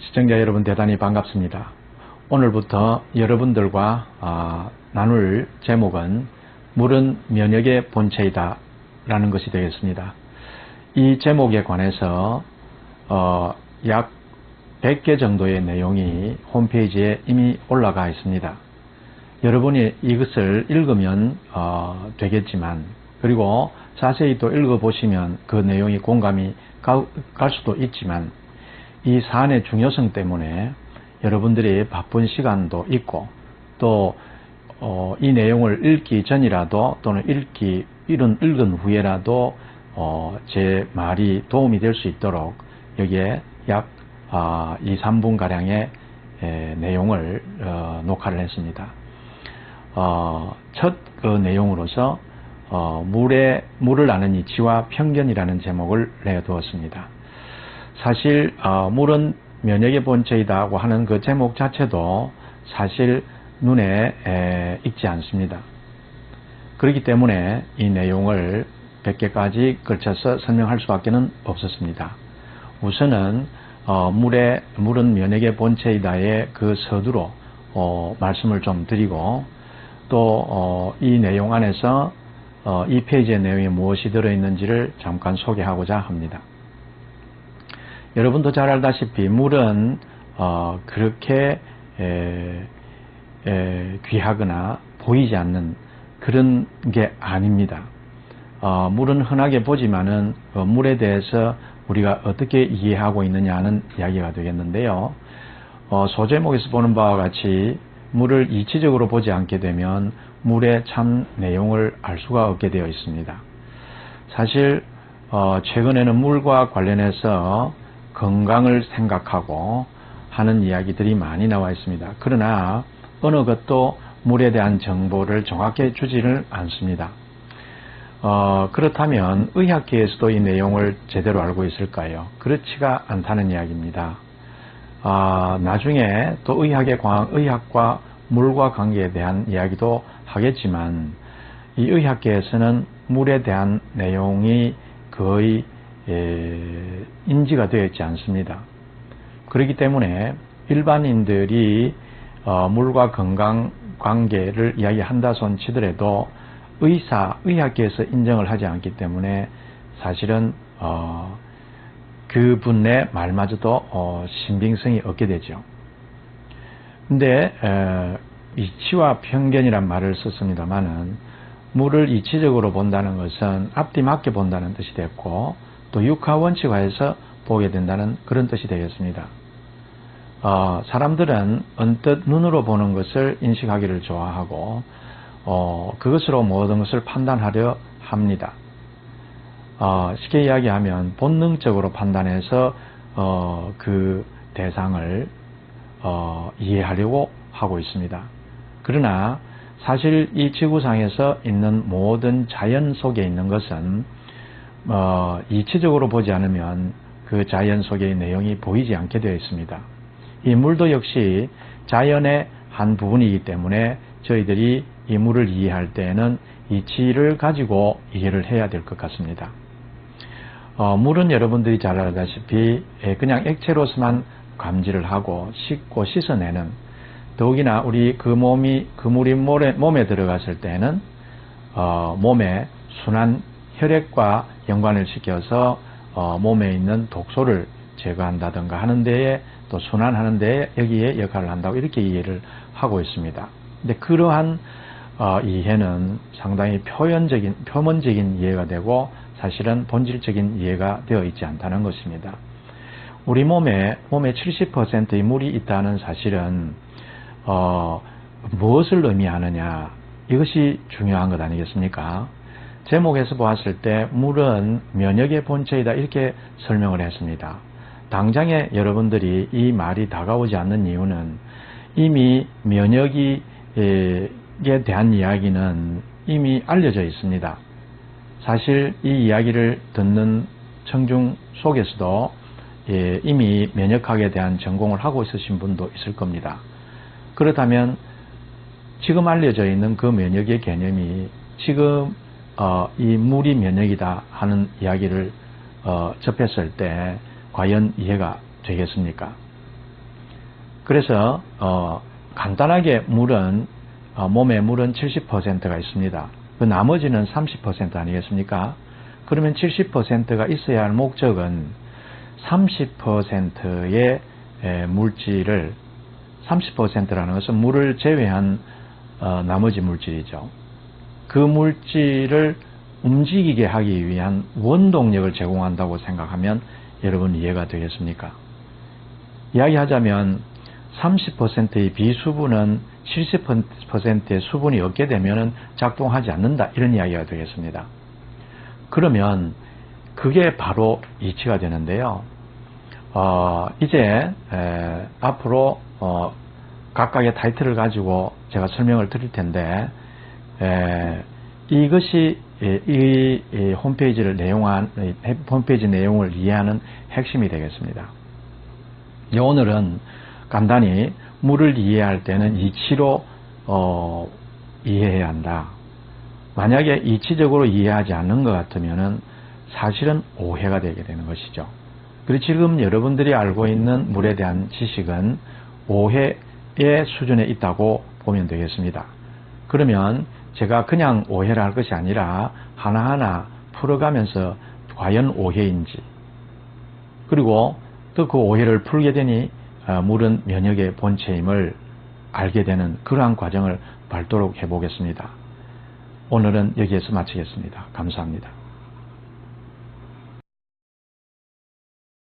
시청자 여러분 대단히 반갑습니다. 오늘부터 여러분들과 어, 나눌 제목은 물은 면역의 본체이다 라는 것이 되겠습니다. 이 제목에 관해서 어, 약 100개 정도의 내용이 홈페이지에 이미 올라가 있습니다. 여러분이 이것을 읽으면 어, 되겠지만 그리고 자세히 또 읽어보시면 그 내용이 공감이 가, 갈 수도 있지만 이 사안의 중요성 때문에 여러분들이 바쁜 시간도 있고 또이 어, 내용을 읽기 전이라도 또는 읽기 읽은, 읽은 후에라도 어, 제 말이 도움이 될 수 있도록 여기에 약 아, 2, 3분 가량의 에, 내용을 어, 녹화를 했습니다. 어, 첫그 내용으로서 어, 물의 물을 아는 이치와 편견이라는 제목을 내두었습니다. 사실 어, 물은 면역의 본체이다 고 하는 그 제목 자체도 사실 눈에 에, 익지 않습니다. 그렇기 때문에 이 내용을 100개까지 걸쳐서 설명할 수밖에 는 없었습니다. 우선은 어, 물의 물은 면역의 본체이다의 그 서두로 어, 말씀을 좀 드리고 또이 어, 내용 안에서 어, 이 페이지의 내용이 무엇이 들어있는지를 잠깐 소개하고자 합니다. 여러분도 잘 알다시피 물은 어, 그렇게 에, 에, 귀하거나 보이지 않는 그런 게 아닙니다. 어, 물은 흔하게 보지만은 어, 물에 대해서 우리가 어떻게 이해하고 있느냐는 이야기가 되겠는데요. 어, 소제목에서 보는 바와 같이 물을 이치적으로 보지 않게 되면 물의 참 내용을 알 수가 없게 되어 있습니다. 사실 어, 최근에는 물과 관련해서 건강을 생각하고 하는 이야기들이 많이 나와 있습니다. 그러나 어느 것도 물에 대한 정보를 정확히 주지를 않습니다. 어, 그렇다면 의학계에서도 이 내용을 제대로 알고 있을까요? 그렇지가 않다는 이야기입니다. 아, 나중에 또 의학의 광, 의학과 물과 관계에 대한 이야기도 하겠지만 이 의학계에서는 물에 대한 내용이 거의 에, 인지가 되어 있지 않습니다. 그렇기 때문에 일반인들이 어, 물과 건강 관계를 이야기한다 손 치더라도 의사, 의학계에서 인정을 하지 않기 때문에 사실은 어, 그분의 말마저도 어, 신빙성이 없게 되죠. 근데 에, 이치와 편견이란 말을 썼습니다만은 물을 이치적으로 본다는 것은 앞뒤 맞게 본다는 뜻이 됐고 또 육하 원칙화해서 보게 된다는 그런 뜻이 되겠습니다. 어, 사람들은 언뜻 눈으로 보는 것을 인식하기를 좋아하고 어, 그것으로 모든 것을 판단하려 합니다. 어, 쉽게 이야기하면 본능적으로 판단해서 어, 그 대상을 어, 이해하려고 하고 있습니다. 그러나 사실 이 지구상에서 있는 모든 자연 속에 있는 것은 어, 이치적으로 보지 않으면 그 자연 속의 내용이 보이지 않게 되어 있습니다. 이 물도 역시 자연의 한 부분이기 때문에 저희들이 이 물을 이해할 때에는 이치를 가지고 이해를 해야 될 것 같습니다. 어, 물은 여러분들이 잘 알다시피 예, 그냥 액체로서만 감지를 하고 씻고 씻어내는 더욱이나 우리 그 몸이 그 물이 몸에, 몸에 들어갔을 때는 어, 몸에 순한 혈액과 연관을 시켜서 어, 몸에 있는 독소를 제거한다든가 하는 데에 또 순환하는 데에 여기에 역할을 한다고 이렇게 이해를 하고 있습니다. 근데 그러한 어, 이해는 상당히 표현적인, 표면적인 이해가 되고 사실은 본질적인 이해가 되어 있지 않다는 것입니다. 우리 몸에, 몸에 70%의 물이 있다는 사실은, 어, 무엇을 의미하느냐, 이것이 중요한 것 아니겠습니까? 제목에서 보았을 때 물은 면역의 본체이다 이렇게 설명을 했습니다. 당장에 여러분들이 이 말이 다가오지 않는 이유는 이미 면역이 에 대한 이야기는 이미 알려져 있습니다. 사실 이 이야기를 듣는 청중 속에서도 예, 이미 면역학에 대한 전공을 하고 있으신 분도 있을 겁니다. 그렇다면 지금 알려져 있는 그 면역의 개념이 지금 어, 이 물이 면역이다 하는 이야기를 어, 접했을 때 과연 이해가 되겠습니까? 그래서 어, 간단하게 물은 어, 몸에 물은 70%가 있습니다. 그 나머지는 30% 아니겠습니까? 그러면 70%가 있어야 할 목적은 30%의 물질을 30%라는 것은 물을 제외한 어, 나머지 물질이죠. 그 물질을 움직이게 하기 위한 원동력을 제공한다고 생각하면 여러분 이해가 되겠습니까? 이야기하자면 30%의 비수분은 70%의 수분이 없게 되면 작동하지 않는다. 이런 이야기가 되겠습니다. 그러면 그게 바로 이치가 되는데요. 어, 이제 에, 앞으로 어, 각각의 타이틀을 가지고 제가 설명을 드릴 텐데 에, 이것이 이, 이 홈페이지를 내용한 홈페이지 내용을 이해하는 핵심이 되겠습니다. 오늘은 간단히 물을 이해할 때는 이치로 어, 이해해야 한다. 만약에 이치적으로 이해하지 않는 것 같으면은 사실은 오해가 되게 되는 것이죠. 그리고 지금 여러분들이 알고 있는 물에 대한 지식은 오해의 수준에 있다고 보면 되겠습니다. 그러면 제가 그냥 오해를 할 것이 아니라 하나하나 풀어가면서 과연 오해인지 그리고 또 그 오해를 풀게 되니 어, 물은 면역의 본체임을 알게 되는 그러한 과정을 밟도록 해보겠습니다. 오늘은 여기에서 마치겠습니다. 감사합니다.